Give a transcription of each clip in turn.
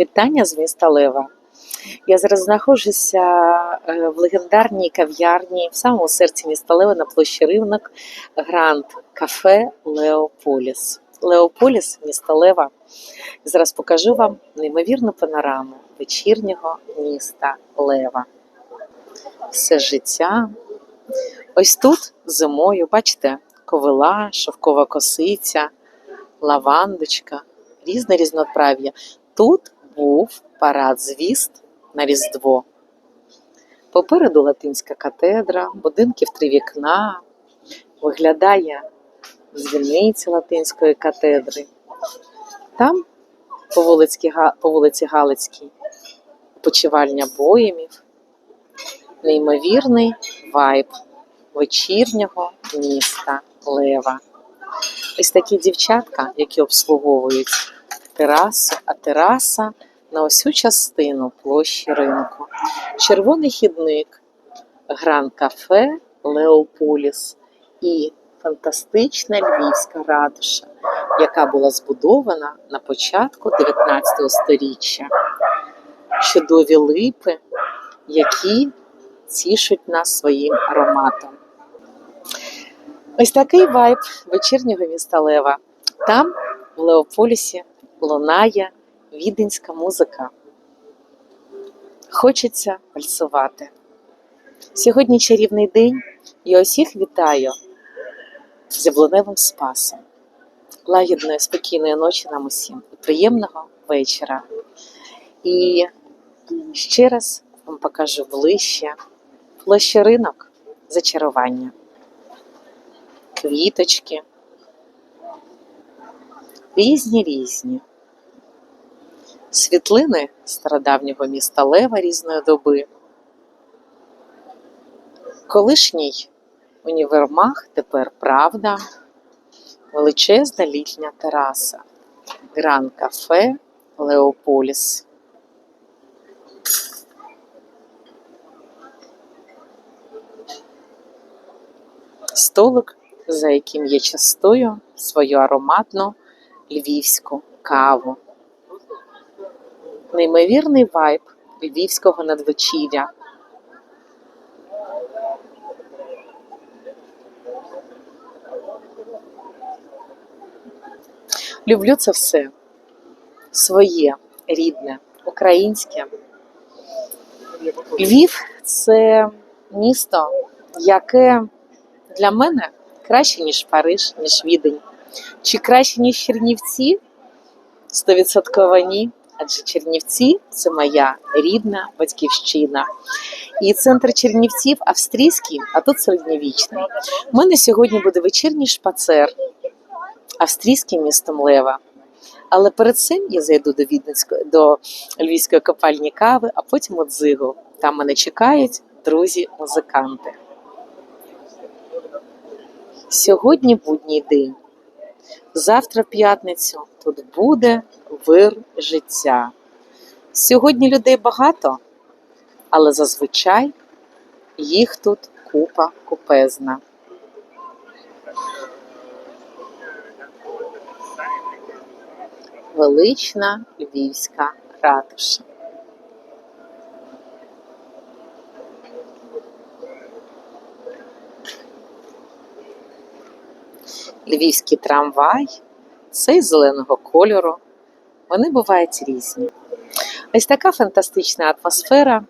Вітання з міста Лева. Я зараз знаходжуся е, в легендарній кав'ярні в самому серці міста Лева на площі Ринок Гранд Кафе Леополіс. Леополіс, міста Лева. Зараз покажу вам неймовірну панораму вечірнього міста Лева. Все життя. Ось тут зимою, бачите, ковила, шовкова косиця, лавандочка, різне різнотрав'я. Тут був парад звіст на Різдво. Попереду латинська катедра, будинки в три вікна, виглядає дзвіниця латинської катедри. Там по вулиці, по вулиці Галицькій почивальня боємів, неймовірний вайб вечірнього міста Лева. Ось такі дівчатка, які обслуговують терасу, а тераса на усю частину площі ринку. Червоний хідник, гран кафе Леополіс і фантастична львівська ратуша, яка була збудована на початку 19 століття. Чудові липи, які тішуть нас своїм ароматом. Ось такий вайб вечірнього міста Лева. Там, в Леополісі, лунає віденська музика. Хочеться вальсувати. Сьогодні чарівний день. Я усіх вітаю з яблуневим спасом. Лагідної, спокійної ночі нам усім і приємного вечора. І ще раз вам покажу ближче площа ринок зачарування, квіточки, різні різні світлини стародавнього міста Лева різної доби. Колишній універмаг тепер правда, величезна літня тераса, гран кафе Леополіс. Столик, за яким я частую свою ароматну львівську каву. Неймовірний вайб львівського надвечіря. Люблю це все своє, рідне, українське. Львів це місто, яке для мене краще, ніж Париж, ніж Відень. Чи краще, ніж Чернівці? Стовідсотково ні. Адже Чернівці це моя рідна батьківщина. І центр Чернівців австрійський, а тут середньовічний. У мене сьогодні буде вечірній шпацер австрійським містом Лева. Але перед цим я зайду до Віденської до львівської копальні кави, а потім у дзигу. Там мене чекають друзі-музиканти. Сьогодні будній день. Завтра, в п'ятницю, тут буде вир життя. Сьогодні людей багато, але зазвичай їх тут купа купезна. Велична львівська ратуша. Львівський трамвай, цей зеленого кольору. Вони бувають різні. Ось така фантастична атмосфера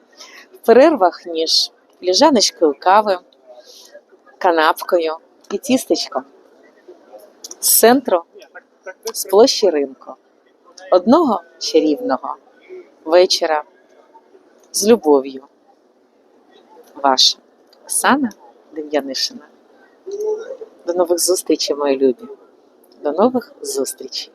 в перервах між ліжаночкою кави, канапкою і тістечком з центру, з площі ринку. Одного чарівного вечора з любов'ю. Ваша Оксана Дем'янишина. До нових зустрічей, мої любі. До нових зустрічей.